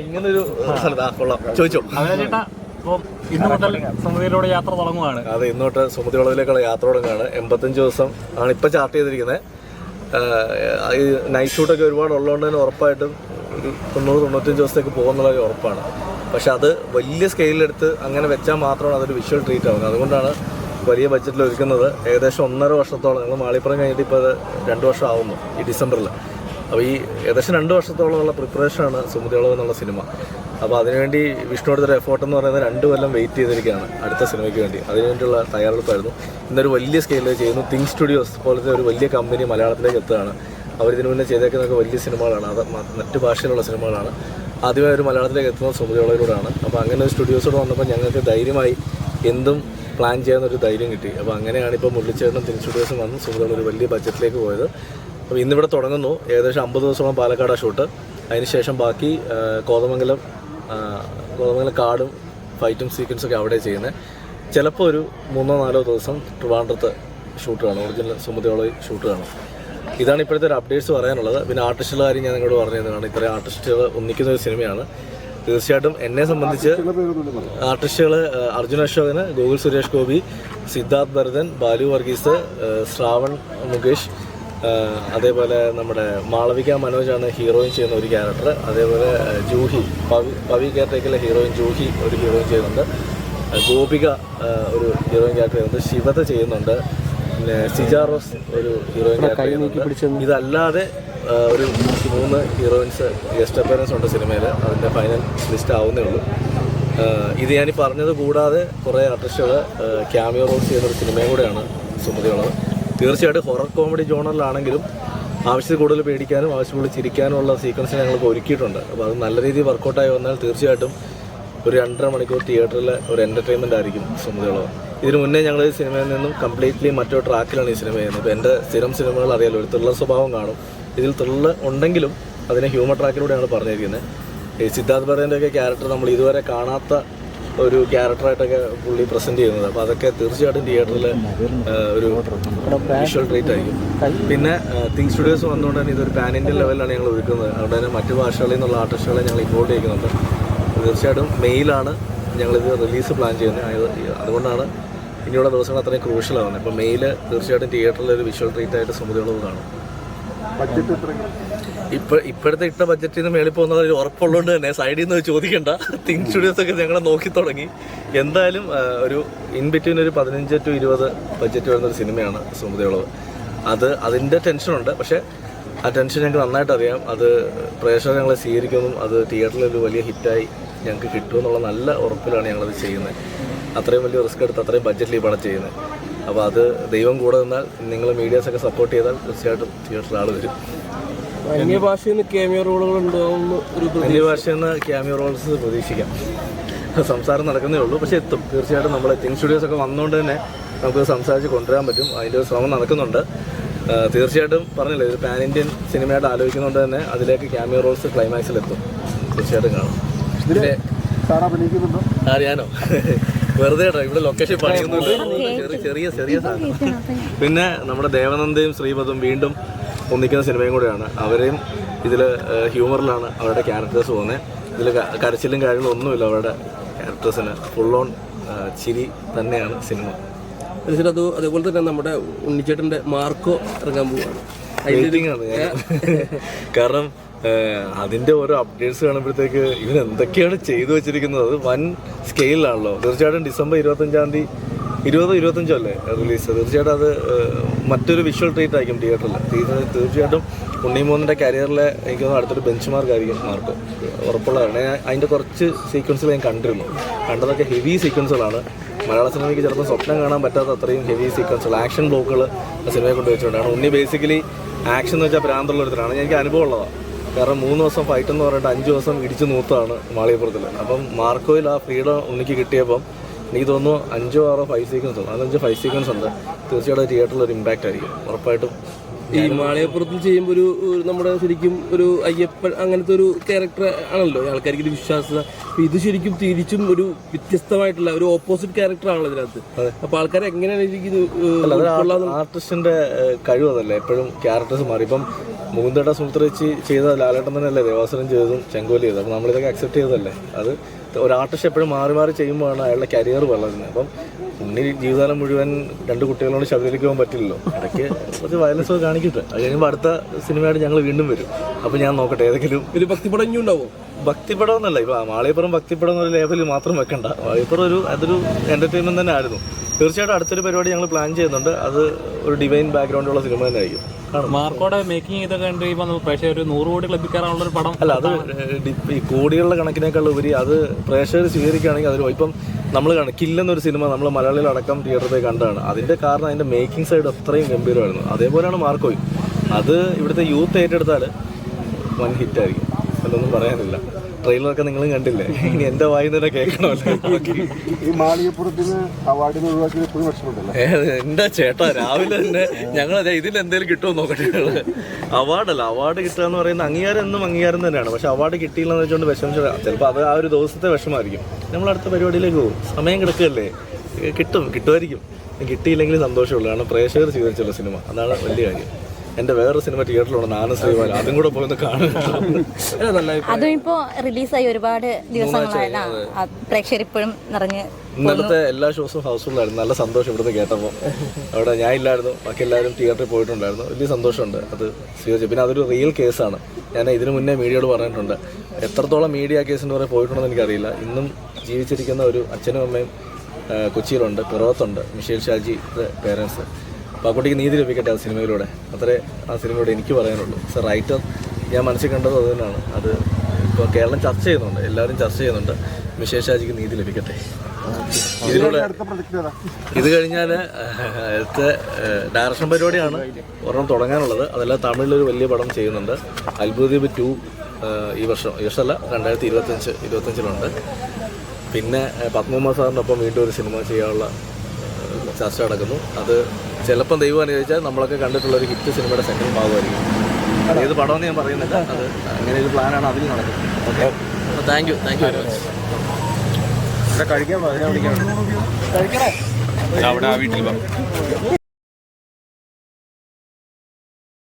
ഇങ്ങനൊരു ചോദിച്ചോ? ഇന്ന് മുതൽ സമുദ്രയിലൂടെ യാത്ര തുടങ്ങുകയാണ് അതെ ഇന്നോട്ട് സമുദ്രവളവിലേക്കുള്ള യാത്ര തുടങ്ങുകയാണ്. എൺപത്തഞ്ച് ദിവസം ആണ് ഇപ്പം ചാർട്ട് ചെയ്തിരിക്കുന്നത്. ഈ നൈറ്റ് ഷൂട്ടൊക്കെ ഒരുപാട് ഉള്ളതുകൊണ്ട് തന്നെ ഉറപ്പായിട്ടും ഒരു തൊണ്ണൂറ് തൊണ്ണൂറ്റഞ്ച് ദിവസത്തേക്ക് പോകുന്നുള്ള ഉറപ്പാണ്. പക്ഷെ അത് വലിയ സ്കെയിലെടുത്ത് അങ്ങനെ വെച്ചാൽ മാത്രമാണ് അതൊരു വിഷ്വൽ ട്രീറ്റ് ആവുന്നത്. അതുകൊണ്ടാണ് വലിയ ബഡ്ജറ്റിൽ ഒരുക്കുന്നത്. ഏകദേശം ഒന്നര വർഷത്തോളം ഞങ്ങൾ മാളിപ്പുറം കഴിഞ്ഞിട്ട് ഇപ്പോൾ അത് രണ്ട് വർഷം ആവുന്നു ഈ ഡിസംബറിൽ അപ്പോൾ ഈ ഏകദേശം രണ്ട് വർഷത്തോളമുള്ള പ്രിപ്പറേഷനാണ് സുമതിയോളം എന്നുള്ള സിനിമ അപ്പോൾ അതിനുവേണ്ടി വിഷ്ണു എടുത്തൊരു എഫോർട്ട് എന്ന് പറയുന്നത് രണ്ട് കൊല്ലം വെയിറ്റ് ചെയ്തിരിക്കുകയാണ് അടുത്ത സിനിമയ്ക്ക് വേണ്ടി. അതിനുവേണ്ടിയുള്ള തയ്യാറെടുപ്പായിരുന്നു. ഇന്നൊരു വലിയ സ്കെയിലിൽ ചെയ്യുന്നു. തിങ് സ്റ്റുഡിയോസ് പോലത്തെ ഒരു വലിയ കമ്പനി മലയാളത്തിലേക്ക് എത്തുകയാണ്. അവരിതിനു മുന്നേ ചെയ്തേക്കുന്നൊക്കെ വലിയ സിനിമകളാണ്. അത് മറ്റു ഭാഷയിലുള്ള സിനിമകളാണ്. ആദ്യമായി ഒരു മലയാളത്തിലേക്ക് എത്തുന്നത് സുമതിയോളയിലൂടെയാണ് അപ്പോൾ അങ്ങനെ ഒരു സ്റ്റുഡിയോസോട് വന്നപ്പോൾ ഞങ്ങൾക്ക് ധൈര്യമായി എന്തും പ്ലാൻ ചെയ്യാനൊരു ധൈര്യം കിട്ടി. അപ്പോൾ അങ്ങനെയാണ് ഇപ്പോൾ മുള്ളിച്ചേട്ടനും സ്റ്റുഡിയോസും വന്ന് സുഹൃത്തുക്കൾ ഒരു വലിയ ബഡ്ജറ്റിലേക്ക് പോയത്. അപ്പോൾ ഇന്നിവിടെ തുടങ്ങുന്നു. ഏകദേശം അമ്പത് ദിവസമാണ് പാലക്കാട് ആ ഷൂട്ട് അതിനുശേഷം ബാക്കി കോതമംഗലം കോതമംഗലം കാടും ഫൈറ്റും സീക്വൻസൊക്കെ അവിടെ ചെയ്യുന്നത് ചിലപ്പോൾ ഒരു മൂന്നോ നാലോ ദിവസം ട്രിവാൻഡ്രത്ത് ഷൂട്ട് കാണും. ഒറിജിനൽ സുമതിയോളം ഷൂട്ട് കാണും. ഇതാണ് ഇപ്പോഴത്തെ ഒരു അപ്ഡേറ്റ്സ് പറയാനുള്ളത്. പിന്നെ ആർട്ടിസ്റ്റുകൾ കാര്യം ഞാൻ നിങ്ങളോട് പറഞ്ഞതാണ് ഇത്രയും ആർട്ടിസ്റ്റുകൾ ഒന്നിക്കുന്ന ഒരു സിനിമയാണ്. തീർച്ചയായിട്ടും എന്നെ സംബന്ധിച്ച് ആർട്ടിസ്റ്റുകൾ അർജുൻ അശോകന് ഗോകുൽ സുരേഷ് ഗോപി സിദ്ധാർത്ഥ് ഭരതൻ ബാലു വർഗീസ് ശ്രാവൺ മുകേഷ് അതേപോലെ നമ്മുടെ മാളവിക മനോജാണ് ഹീറോയിൻ ചെയ്യുന്ന ഒരു ക്യാരക്ടർ. അതേപോലെ ജൂഹി പവി പവി ഹീറോയിൻ ജൂഹി ഒരു ഹീറോയിൻ ചെയ്യുന്നുണ്ട്. ഗോപിക ഒരു ഹീറോയിൻ ക്യാരക്ടർ ചെയ്യുന്നുണ്ട്. ശിവത ചെയ്യുന്നുണ്ട്. പിന്നെ സിജാറോസ് ഒരു ഹീറോയിൻ ക്യാരക്ടർ ചെയ്യുന്നുണ്ട്. ഇതല്ലാതെ ഒരു മൂന്ന് ഹീറോയിൻസ് ഗസ്റ്റ് അപ്പിയറൻസ് ഉണ്ട് സിനിമയിൽ അതിന്റെ ഫൈനൽ ലിസ്റ്റ് ആവുന്നേ ഉള്ളൂ. ഇത് ഞാൻ പറഞ്ഞത് കൂടാതെ കുറേ ആർട്ടിസ്റ്റുകൾ ക്യാമിയോ റോൾസ് ചെയ്യുന്ന ഒരു സിനിമയും കൂടെയാണ് സുമതിയുള്ളത് തീർച്ചയായിട്ടും ഹൊറർ കോമഡി ജോണറിലാണെങ്കിലും ആവശ്യത്തിൽ കൂടുതൽ പേടിക്കാനും ആവശ്യം കൂടുതൽ ചിരിക്കാനുമുള്ള സീക്വൻസ് ഞങ്ങൾക്ക് ഒരുക്കിയിട്ടുണ്ട്. അപ്പോൾ അത് നല്ല രീതിയിൽ വർക്കൗട്ടായി വന്നാൽ തീർച്ചയായിട്ടും ഒരു രണ്ടര മണിക്കൂർ തിയേറ്ററിലെ ഒരു എന്റർടൈൻമെന്റ് ആയിരിക്കും സിനിമകളോ ഇതിനു മുന്നേ ഞങ്ങൾ ഈ സിനിമയിൽ നിന്നും കംപ്ലീറ്റ്ലി മറ്റൊരു ട്രാക്കിലാണ് ഈ സിനിമ ചെയ്യുന്നത് ഇപ്പോൾ എന്റെ സ്ഥിരം സിനിമകൾ അറിയാലോ ഒരു ത്രില്ലർ സ്വഭാവം കാണും. ഇതിൽ ത്രില്ലർ ഉണ്ടെങ്കിലും അതിനെ ഹ്യൂമർ ട്രാക്കിലൂടെയാണ് പറഞ്ഞിരിക്കുന്നത്. ഈ സിദ്ധാർത്ഥ് ഒക്കെ ക്യാരക്ടർ നമ്മൾ ഇതുവരെ കാണാത്ത ഒരു ക്യാരക്ടറായിട്ടൊക്കെ പുള്ളി പ്രസന്റ് ചെയ്യുന്നത്. അപ്പോൾ അതൊക്കെ തീർച്ചയായിട്ടും തിയേറ്ററിൽ ഒരു വിഷ്വൽ ട്രീറ്റ് ആയിരിക്കും. പിന്നെ തിങ് സ്റ്റുഡിയോസ് വന്നുകൊണ്ട് തന്നെ ഇതൊരു പാൻ ഇന്ത്യൻ ലെവലിലാണ് ഞങ്ങൾ ഒരുക്കുന്നത്. അതുകൊണ്ട് തന്നെ മറ്റു ഭാഷകളിൽ നിന്നുള്ള ആർട്ടിസ്റ്റുകളെ ഞങ്ങൾ ഇൻവോൾവ് ചെയ്യുന്നുണ്ട് തീർച്ചയായിട്ടും മെയിലാണ് ഞങ്ങളിത് റിലീസ് പ്ലാൻ ചെയ്യുന്നത്. അതുകൊണ്ടാണ് ഇനിയുള്ള ദിവസങ്ങൾ അത്രയും ക്രൂഷ്യൽ ആവുന്നത്. ഇപ്പോൾ മെയിൽ തീർച്ചയായിട്ടും തിയേറ്ററിൽ ഒരു വിഷ്വൽ ട്രീറ്റ് ആയിട്ട് സുമതിയുള്ളത് കാണും. ഇപ്പൊ ഇപ്പോഴത്തെ ഇട്ട ബഡ്ജറ്റിൽ മേളിൽ പോകുന്നത് ഒരു ഉറപ്പുള്ളതുകൊണ്ട് തന്നെ സൈഡിൽ നിന്ന് ചോദിക്കണ്ട. തിങ് സ്റ്റുഡിയോസ് ഒക്കെ ഞങ്ങളെ നോക്കി തുടങ്ങി. എന്തായാലും ഒരു ഇൻ ബിറ്റ്വീൻ ഒരു പതിനഞ്ച് ടു ഇരുപത് ബഡ്ജറ്റ് വരുന്ന ഒരു സിനിമയാണ് സുമതിയുള്ളത് അത് അതിന്റെ ടെൻഷനുണ്ട് പക്ഷേ ആ ടെൻഷൻ ഞങ്ങൾക്ക് നന്നായിട്ട് അറിയാം. അത് പ്രേക്ഷകർ ഞങ്ങളെ സ്വീകരിക്കുന്നു. അത് തിയേറ്ററിൽ ഒരു വലിയ ഹിറ്റായി ഞങ്ങൾക്ക് കിട്ടുമെന്നുള്ള നല്ല ഉറപ്പിലാണ് ഞങ്ങളത് ചെയ്യുന്നത്. അത്രയും വലിയ റിസ്ക് എടുത്ത് അത്രയും ബഡ്ജറ്റിൽ ഈ പടം ചെയ്യുന്നത്. അപ്പോൾ അത് ദൈവം കൂടെ നിന്നാൽ നിങ്ങൾ മീഡിയാസൊക്കെ സപ്പോർട്ട് ചെയ്താൽ തീർച്ചയായിട്ടും തിയേറ്ററിൽ ആൾ വരും. അന്യഭാഷയിൽ നിന്ന് ക്യാമിയോ റോളുകൾ ഉണ്ടാവുന്ന ഒരു നിന്ന് ക്യാമിയോ റോൾസ് പ്രതീക്ഷിക്കാം. സംസാരം നടക്കുന്നേ ഉള്ളൂ പക്ഷേ എത്തും. തീർച്ചയായിട്ടും നമ്മൾ തിങ് സ്റ്റുഡിയോസ് ഒക്കെ വന്നുകൊണ്ട് തന്നെ നമുക്ക് സംസാരിച്ച് കൊണ്ടുവരാൻ പറ്റും. അതിന്റെ ഒരു ശ്രമം നടക്കുന്നുണ്ട്. തീർച്ചയായിട്ടും പറഞ്ഞില്ലേ ഒരു പാൻ ഇന്ത്യൻ സിനിമയായിട്ട് ആലോചിക്കുന്നതുകൊണ്ട് തന്നെ അതിലേക്ക് ക്യാമിയോ റോൾസ് ക്ലൈമാക്സിലെത്തും തീർച്ചയായിട്ടും കാണും. അറിയാനോ വെറുതെ കേട്ടോ ഇവിടെ ലൊക്കേഷൻ പണിയുന്നുണ്ട്. ചെറിയ ചെറിയ ചെറിയ സാധനം. പിന്നെ നമ്മുടെ ദേവനന്ദയും ശ്രീപദും വീണ്ടും ഒന്നിക്കുന്ന സിനിമയും കൂടെയാണ്. അവരെയും ഇതിൽ ഹ്യൂമറിലാണ് അവരുടെ ക്യാരക്ടേഴ്സ് പോകുന്നത് ഇതിൽ കരച്ചിലും കാര്യങ്ങളും ഒന്നുമില്ല അവരുടെ ക്യാരക്ടേഴ്സിന്. ഫുൾ ഓൺ ചിരി തന്നെയാണ് സിനിമ. തീർച്ചയായിട്ടും അത് അതേപോലെ തന്നെ നമ്മുടെ ഉണ്ണിച്ചേട്ടന്റെ മാർക്കോ ഇറങ്ങാൻ പോവുകയാണ് ആണ് കാരണം അതിന്റെ അതിന്റെ ഓരോ അപ്ഡേറ്റ്സ് കാണുമ്പോഴത്തേക്ക് ഇവൻ എന്തൊക്കെയാണ് ചെയ്തു വെച്ചിരിക്കുന്നത്? അത് വൻ സ്കെയിലാണല്ലോ തീർച്ചയായിട്ടും ഡിസംബർ ഇരുപത്തഞ്ചാം തീയതി ഇരുപത് ഇരുപത്തഞ്ചോ അല്ലേ റിലീസ്? തീർച്ചയായിട്ടും അത് മറ്റൊരു വിഷ്വൽ ട്രീറ്റ് ആയിരിക്കും തിയേറ്ററിൽ തീർച്ചയായിട്ടും ഉണ്ണിമോഹന്റെ കരിയറിലെ എനിക്ക് തോന്നുന്നു അടുത്തൊരു ബെഞ്ച് മാർക്ക് ആയിരിക്കും മാർക്ക്. ഉറപ്പുള്ളതാണ്. ഞാൻ അതിന്റെ കുറച്ച് സീക്വൻസുകൾ ഞാൻ കണ്ടിരുന്നു. കണ്ടതൊക്കെ ഹെവി സീക്വൻസുകളാണ് മലയാള സിനിമയ്ക്ക് ചിലപ്പോൾ സ്വപ്നം കാണാൻ പറ്റാത്ത അത്രയും ഹെവി സീക്വൻസുകൾ ആക്ഷൻ ബ്ലോക്കുകൾ സിനിമയെ കൊണ്ടുവച്ചിട്ടുണ്ടാണ് ഉണ്ണി ബേസിക്കലി ആക്ഷൻ എന്ന് വെച്ചാൽ പ്രാന്തുള്ള ഒരുത്തരാണ് എനിക്ക് അനുഭവം ഉള്ളതാണ് കാരണം മൂന്ന് ദിവസം ഫൈറ്റ് എന്ന് പറഞ്ഞിട്ട് അഞ്ച് ദിവസം ഇടിച്ചു നൂത്താണ് മാളികപ്പുറത്തിൽ അപ്പം മാർക്കോയിൽ ആ ഫ്രീഡം ഉണ്ണിക്ക് കിട്ടിയപ്പം എനിക്ക് തോന്നുന്നു അഞ്ചോ ആറോ ഫൈവ് സീക്വൻസ് ഉണ്ട് അഞ്ച് ഫൈവ് സീക്വൻസ് ഉണ്ട്. തീർച്ചയായിട്ടും തിയേറ്ററിൽ ഒരു ഇമ്പാക്റ്റ് ആയിരിക്കും. ഉറപ്പായിട്ടും. ഈ മാളയപ്പുറത്തിൽ ചെയ്യുമ്പോൾ ഒരു നമ്മുടെ ശരിക്കും ഒരു അയ്യപ്പൻ അങ്ങനത്തെ ഒരു ക്യാരക്ടർ ആണല്ലോ. ആൾക്കാർക്ക് ഒരു വിശ്വാസത. അപ്പൊ ഇത് ശരിക്കും തിരിച്ചും ഒരു വ്യത്യസ്തമായിട്ടുള്ള ഒരു ഓപ്പോസിറ്റ് ക്യാരക്ടർ ആണല്ലോ ഇതിനകത്ത്. അപ്പൊ ആൾക്കാരെ എങ്ങനെയാണ് എനിക്ക് ആർട്ടിസ്റ്റിന്റെ കഴിവ് അതല്ലേ. എപ്പോഴും ക്യാരക്ടേഴ്സ് മാറി. ഇപ്പം മുകുന്ദേട്ട സുമിത്രേച്ചി ചെയ്ത ലാലേട്ടൻ തന്നെയല്ലേ ദേവാസുരം ചെയ്തതും ചെങ്കോലി ചെയ്തത്. അപ്പോൾ നമ്മളിതൊക്കെ അക്സെപ്റ്റ് ചെയ്തതല്ലേ? അത് ഒരു ആർട്ടിസ്റ്റ് എപ്പോഴും മാറി മാറി ചെയ്യുമ്പോഴാണ് അയാളുടെ കരിയർ വളരുന്നത്. അപ്പം ഉണ്ണി ജീവിതകാലം മുഴുവൻ രണ്ട് കുട്ടികളോട് ശബരിമലയ്ക്ക് പോകാൻ പറ്റില്ലല്ലോ. ഇടയ്ക്ക് കുറച്ച് വയലൻസ് ഒക്കെ കാണിക്കട്ടെ. അത് കഴിയുമ്പോൾ അടുത്ത സിനിമയായിട്ട് ഞങ്ങൾ വീണ്ടും വരും. അപ്പം ഞാൻ നോക്കട്ടെ ഏതെങ്കിലും ഒരു ഭക്തിപടം ഇനി ഉണ്ടാവും? ഭക്തിപടം എന്നല്ല ഇപ്പൊ മാളിയപ്പുറം ഭക്തിപടം എന്നൊരു ലേബലിൽ മാത്രം വെക്കണ്ട. മാളിയപ്പുറം ഒരു അതൊരു എന്റർടൈൻമെന്റ് തന്നെ ആയിരുന്നു. തീർച്ചയായിട്ടും അടുത്തൊരു പരിപാടി ഞങ്ങൾ പ്ലാൻ ചെയ്യുന്നുണ്ട്. അത് ഒരു ഡിവൈൻ ബാക്ക്ഗ്രൗണ്ടുള്ള സിനിമ തന്നെ ആയിരിക്കും. മാർക്കോടെ മേക്കിംഗ് ഇതൊക്കെ കണ്ട് ഇപ്പൊ പ്രേക്ഷകർ ഒരു നൂറ് കോടി ക്ലബിൽ കയറാനുള്ള ഒരു പടം അല്ല അത് ഈ കോടികളുടെ കണക്കിനേക്കാൾ ഉപരി അത് പ്രേക്ഷകർ സ്വീകരിക്കുകയാണെങ്കിൽ അതിൽ ഇപ്പം നമ്മൾ കാണും കില്ലെന്നൊരു സിനിമ നമ്മൾ മലയാളികളടക്കം തിയേറ്ററിൽ പോയി കണ്ടതാണ്. അതിന്റെ കാരണം അതിന്റെ മേക്കിംഗ് സൈഡ് അത്രയും ഗംഭീരമായിരുന്നു. അതേപോലെയാണ് മാർക്കോയും. അത് ഇവിടുത്തെ യൂത്ത് ഏറ്റെടുത്താൽ വൻ ഹിറ്റായിരിക്കും അതൊന്നും പറയാനില്ല. ട്രെയിലറൊക്കെ നിങ്ങളും കണ്ടില്ലേ? ഇനി എന്റെ വായി തന്നെ കേൾക്കണമല്ലോ. ഈ മാളികപ്പുറത്തിന് അവാർഡിന് ഒഴിവാക്കിയത് എപ്പോഴും വിഷമമുണ്ടല്ലോ ഏ, എന്റെ ചേട്ടാ രാവിലെ തന്നെ ഞങ്ങൾ അതെ ഇതിൽ എന്തെങ്കിലും കിട്ടുമോ നോക്കട്ടെ. അവാർഡല്ല അവാർഡ് കിട്ടുക എന്ന് പറയുന്ന അംഗീകാരം എന്നും അംഗീകാരം തന്നെയാണ്. പക്ഷെ അവാർഡ് കിട്ടിയില്ലെന്ന് വെച്ചുകൊണ്ട് വിഷമിച്ച ചിലപ്പോൾ അത് ആ ഒരു ദിവസത്തെ വിഷമായിരിക്കും നമ്മൾ അടുത്ത പരിപാടിയിലേക്ക് പോകും. സമയം കിടക്കുകയല്ലേ? ഏ, കിട്ടും കിട്ടുമായിരിക്കും. കിട്ടിയില്ലെങ്കിൽ സന്തോഷമുള്ളൂ. കാരണം പ്രേക്ഷകർ സ്വീകരിച്ചുള്ള സിനിമ അതാണ് വലിയ കാര്യം. എന്റെ വേറെ സിനിമ തിയേറ്ററിലുണ്ട് നാനും ശ്രീവാല. അതും. കൂടെ പോയി ഒന്ന് നല്ല അതും ഇപ്പോ റിലീസായി ഒരുപാട് ദിവസങ്ങളായില്ല പ്രേക്ഷകർ ഇപ്പോഴും നിറഞ്ഞ് ഇന്നലത്തെ എല്ലാ ഷോസും ഹൗസ്ഫുള്ളായിരുന്നു നല്ല സന്തോഷം ഇവിടുന്ന് കേട്ടപ്പോൾ അവിടെ ഞാൻ ഇല്ലായിരുന്നു ബാക്കി എല്ലാവരും തിയേറ്ററിൽ പോയിട്ടുണ്ടായിരുന്നു. വലിയ സന്തോഷമുണ്ട്. അത് സ്വീകരിച്ചു പിന്നെ അതൊരു റിയൽ കേസാണ് ഞാൻ ഇതിനു മുന്നേ മീഡിയയോട് പറഞ്ഞിട്ടുണ്ട്. എത്രത്തോളം മീഡിയ കേസിന്റെ പുറകെ പോയിട്ടുണ്ടെന്ന് എനിക്കറിയില്ല. ഇന്നും ജീവിച്ചിരിക്കുന്ന ഒരു അച്ഛനും അമ്മയും കൊച്ചിയിലുണ്ട്. പിറവത്തുണ്ട്. മിഷേൽ ഷാജി പേരൻസ് അപ്പോൾ ആ കുട്ടിക്ക് നീതി ലഭിക്കട്ടെ ആ സിനിമയിലൂടെ. അത്രേ ആ സിനിമയോട് എനിക്ക് പറയാനുള്ളൂ. സർ റൈറ്റർ ഞാൻ മനസ്സിൽ കണ്ടത് അത് തന്നെയാണ്. അത് ഇപ്പോൾ കേരളം ചർച്ച ചെയ്യുന്നുണ്ട്. എല്ലാവരും ചർച്ച ചെയ്യുന്നുണ്ട്. വിശേഷാജിക്ക് ഷാജിക്ക് നീതി ലഭിക്കട്ടെ. ഇതിലൂടെ ഇത് കഴിഞ്ഞാൽ അടുത്ത ഡയറക്ഷൻ പരിപാടിയാണ് ഒരെണ്ണം തുടങ്ങാനുള്ളത്. അതെല്ലാം തമിഴിലൊരു വലിയ പടം ചെയ്യുന്നുണ്ട്. അത്ഭുതദ്വീപ് ടു ഈ വർഷം ഈ വർഷമല്ല രണ്ടായിരത്തി ഇരുപത്തഞ്ച് ഇരുപത്തഞ്ചിലുണ്ട് പിന്നെ പത്മകുമാർ സാറിന്റെ ഒപ്പം വീണ്ടും ഒരു സിനിമ ചെയ്യാനുള്ള ചർച്ച നടക്കുന്നു. അത് ചിലപ്പം ദൈവം അനുവദിച്ചാൽ നമ്മളൊക്കെ കണ്ടിട്ടുള്ള ഒരു ഹിറ്റ് സിനിമയുടെ സെക്കൻഡ് ഭാഗമായിരിക്കും. ഏത് പടമെന്ന് ഞാൻ പറയുന്നില്ല. അത് അങ്ങനെ ഒരു പ്ലാനാണ് അതിൽ നടക്കുന്നത്. ഓക്കെ അപ്പോൾ thank you thank you very much കഴിക്കാൻ അതിനെ വിളിക്കാൻ അവിടെ ആ വീട്ടിൽ പറഞ്ഞു